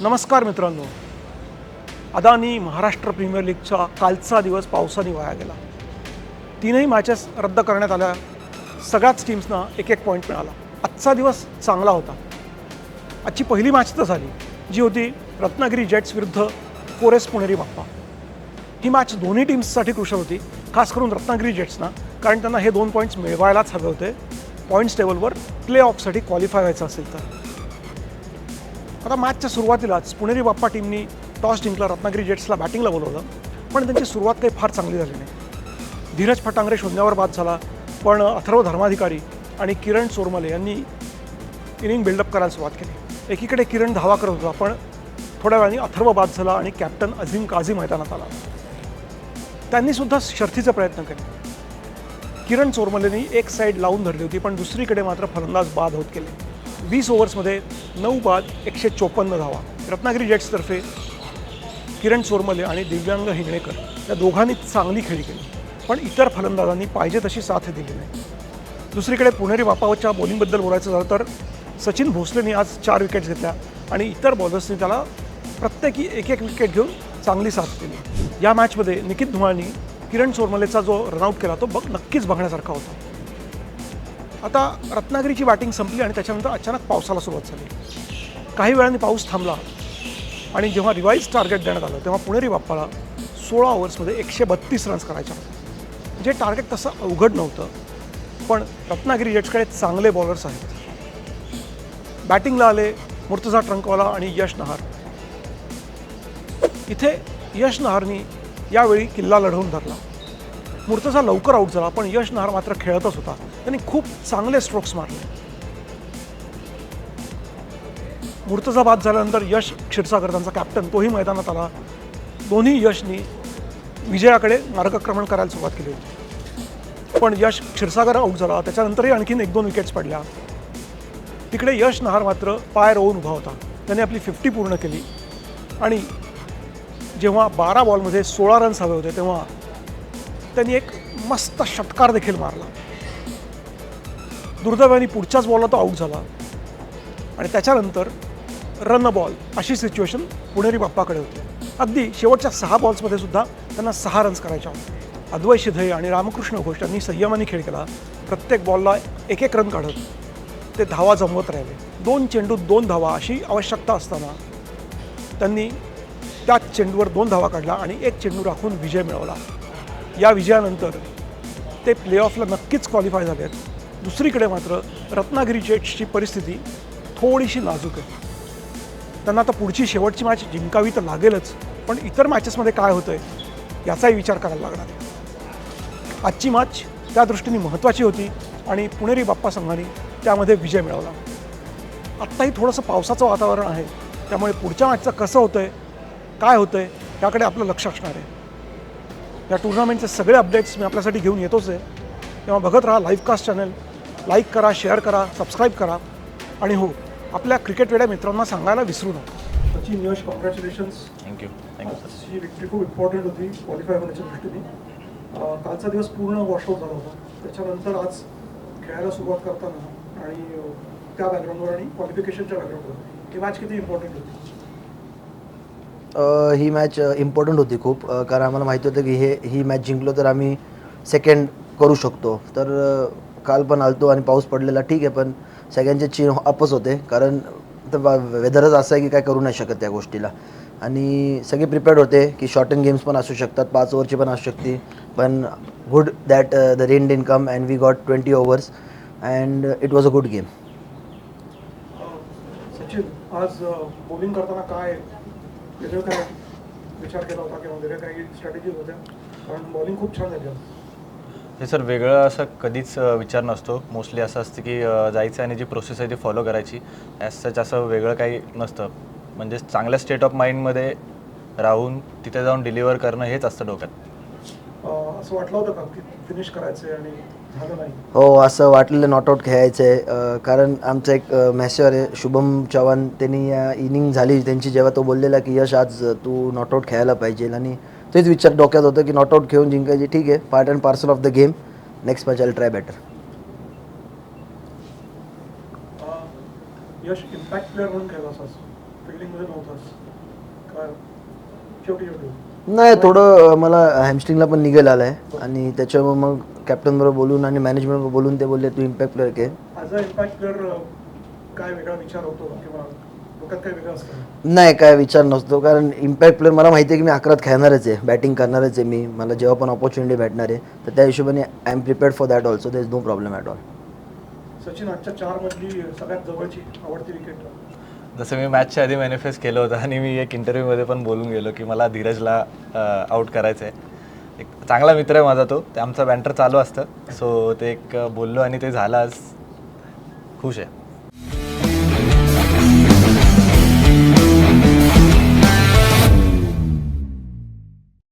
नमस्कार मित्रांनो. अदानी महाराष्ट्र प्रीमियर लीगचा कालचा दिवस पावसाने वाया गेला. तीनही मॅचेस रद्द करण्यात आल्या. सगळ्याच टीम्सना एक एक पॉईंट मिळाला. आजचा दिवस चांगला होता. आजची पहिली मॅच तर झाली जी होती रत्नागिरी जेट्स विरुद्ध कोरेस पुणेरी बाप्पा. ही मॅच दोन्ही टीम्ससाठी क्रुशल होती खास करून रत्नागिरी जेट्सना कारण त्यांना हे दोन पॉईंट्स मिळवायलाच हवे होते. पॉईंट्स टेबलवर प्ले ऑफसाठी क्वालिफाय व्हायचं असेल तर. आता मॅचच्या सुरुवातीलाच पुणेरी बाप्पा टीमनी टॉस जिंकला रत्नागिरी जेट्सला बॅटिंगला बोलवलं पण त्यांची सुरुवात काही फार चांगली झाली नाही. धीरज फटांगरे शून्यावर बाद झाला पण अथर्व धर्माधिकारी आणि किरण चोरमले यांनी इनिंग बिल्डअप करायला सुरुवात केली. एकीकडे किरण धावा करत होता पण थोड्या वेळाने अथर्व बाद झाला आणि कॅप्टन अझीम काझी मैदानात आला. त्यांनीसुद्धा शर्थीचा प्रयत्न केले. किरण चोरमलेनी एक साईड लावून धरली होती पण दुसरीकडे मात्र फलंदाज बाद होत गेले. वीस ओव्हर्समध्ये नऊ बाद एकशे चोपन्न धावा. रत्नागिरी जेट्सतर्फे किरण चोरमले आणि दिव्यांग हिंगणेकर या दोघांनी चांगली खेळी केली. पण इतर फलंदाजांनी पाहिजे तशी साथ दिली नाही. दुसरीकडे पुणेरी बापावरच्या बॉलिंगबद्दल बोलायचं झालं तर सचिन भोसलेने आज चार विकेट्स घेतल्या आणि इतर बॉलर्सनी त्याला प्रत्येकी एक एक विकेट घेऊन चांगली साथ दिली. या मॅचमध्ये निकित धुमाळनी किरण चोरमलेचा जो रनआउट केला तो बघ नक्कीच बघण्यासारखा होता. आता रत्नागिरीची बॅटिंग संपली आणि त्याच्यानंतर अचानक पावसाला सुरुवात झाली. काही वेळाने पाऊस थांबला आणि जेव्हा रिवाईज टार्गेट देण्यात आलं तेव्हा पुणेरी बाप्पाला सोळा ओव्हर्समध्ये एकशे बत्तीस रन्स करायच्या. होत्या जे टार्गेट तसं अवघड नव्हतं पण रत्नागिरी जेट्सकडे चांगले बॉलर्स आहेत. बॅटिंगला आले मुर्तझा ट्रंकवाला आणि यश नहार. इथे यश नहारनी यावेळी किल्ला लढवून धरला. मुर्तझा लवकर आऊट झाला पण यश नहार मात्र खेळतच होता. त्यांनी खूप चांगले स्ट्रोक्स मारले. मुर्तझा बाद झाल्यानंतर यश क्षीरसागर त्यांचा कॅप्टन तोही मैदानात आला. दोन्ही यशनी विजयाकडे मार्गक्रमण करायला सुरुवात केली होती. पण यश क्षीरसागर आऊट झाला त्याच्यानंतरही आणखीन एक दोन विकेट्स पडल्या. तिकडे यश नहार मात्र पाय रोवून उभा होता. त्याने आपली फिफ्टी पूर्ण केली. आणि जेव्हा बारा बॉलमध्ये सोळा रन्स हवे होते तेव्हा त्यांनी एक मस्त षटकार देखील मारला. दुर्दैवाने पुढच्याच बॉलला तो आऊट झाला. आणि त्याच्यानंतर रन बॉल अशी सिच्युएशन पुणेरी बाप्पाकडे होती. अगदी शेवटच्या सहा बॉल्समध्ये सुद्धा त्यांना सहा रन्स करायच्या होत्या. अद्वै शिधे आणि रामकृष्ण घोष यांनी संयमाने खेळ केला. प्रत्येक बॉलला एक एक रन काढत ते धावा जमवत राहिले. दोन चेंडूत दोन धावा अशी आवश्यकता असताना त्यांनी त्याच चेंडूवर दोन धावा काढला आणि एक चेंडू राखून विजय मिळवला. या विजयानंतर ते प्लेऑफला नक्कीच क्वालिफाय झाले आहेत. दुसरीकडे मात्र रत्नागिरी जेट्सची परिस्थिती थोडीशी नाजूक आहे. त्यांना आता पुढची शेवटची मॅच जिंकावी तर लागेलच पण इतर मॅचेसमध्ये काय होतं आहे याचाही विचार करायला लागणार आहे. आजची मॅच त्या दृष्टीने महत्त्वाची होती आणि पुणेरी बाप्पा संघाने त्यामध्ये विजय मिळवला. आत्ताही थोडंसं पावसाचं वातावरण आहे त्यामुळे पुढच्या मॅचचं कसं होतं आहे काय होतं आहे याकडे आपलं लक्ष असणार आहे. या टुर्नामेंटचे सगळे अपडेट्स मी आपल्यासाठी घेऊन येतोच आहे. तेव्हा बघत राहा लाईव्ह कास्ट चॅनल लाईक करा शेअर करा सबस्क्राईब करा. आणि हो आपल्या क्रिकेट वेड्या मित्रांना सांगायला विसरू नका. Sachin Yash congratulations thank you thank you sir he victory खूप इम्पॉर्टंट होती क्वालिफाय होण्याच्या दृष्टीने. कालचा दिवस पूर्ण वॉशआउट झाला होता. त्याच्यानंतर आज खेळायला सुरुवात करताना आणि त्या बॅकग्राऊंडवर आणि क्वालिफिकेशनच्या बॅकग्राऊंडवर ही मॅच किती इम्पॉर्टंट होती? ही मॅच इम्पॉर्टंट होती खूप. कारण आम्हाला माहिती होतं की हे ही मॅच जिंकलो तर आम्ही सेकंड करू शकतो. तर काल पण आलतो आणि पाऊस पडलेला ठीक आहे पण सगळ्यांचे चीन अपच होते. कारण तर वेदरच असं आहे की काय करू नाही शकत त्या गोष्टीला. आणि सगळे प्रिपेअर्ड होते की शॉर्ट अँड गेम्स पण असू शकतात पाच ओव्हरची पण असू शकते. पण good that the rain didn't come and we got twenty overs and it was a good game Sachin आज बॉलिंग करताना काय वेगळं काय विचार केला होता किंवा वेगळ्या काही स्ट्रॅटेजीज होत्या? कारण बॉलिंग खूप छान झाली. हे सर वेगळं असं कधीच विचार नसतो. मोस्टली असं असतं की जायचं आणि जी प्रोसेस आहे ती फॉलो करायची. ॲज सच असं वेगळं काही नसतं. म्हणजे चांगल्या स्टेट ऑफ माइंडमध्ये राहून तिथे जाऊन डिलिव्हर करणं हेच असतं डोक्यात. असं वाटलं होतं का की फिनिश करायचं आणि हो असं वाटलेलं नॉट आऊट खेळायचं आहे. कारण आमचा एक मॅसेवर आहे शुभम चव्हाण त्यांनी इनिंग झाली. त्यांची जेव्हा तो बोललेला की यश आज तू नॉट आऊट खेळायला पाहिजे. आणि तेच विचार डोक्यात होतं की नॉट आऊट खेळून जिंकायची. ठीक आहे part and parcel of the game next match I try better uh, Yash impact player म्हणून खेळला आज फिल्डिंगमध्ये नव्हतास काय शेवटी शेवटी नाही थोडं मला हॅमस्ट्रिंगला पण निघायला आलं आहे आणि त्याच्यामुळे मग कॅप्टन बरोबर बोलून आणि मॅनेजमेंट बरोबर बोलून ते बोलले तू इम्पॅक्ट प्लेअर के. नाही काय विचार नसतो. कारण इम्पॅक्ट प्लेअर मला माहिती आहे की मी अकरात खेळणारच आहे. बॅटिंग करणारच आहे मी. मला जेव्हा पण ऑपॉर्च्युनिटी भेटणार आहे तर त्या हिशोबाने I am prepared for that also there is no problem at all Sachin आजच्या चार मधली सगळ्यात जवळची आवडती विकेट जसं मी मॅचच्या आधी मॅनिफेस्ट केलं होतं आणि मी एक इंटरव्ह्यूमध्ये पण बोलून गेलो की मला धीरजला आउट करायचं आहे एक चांगला मित्र आहे माझा तो. ते आमचं बँटर चालू असतं. सो ते एक बोललो आणि ते झालं आज. खुश आहे.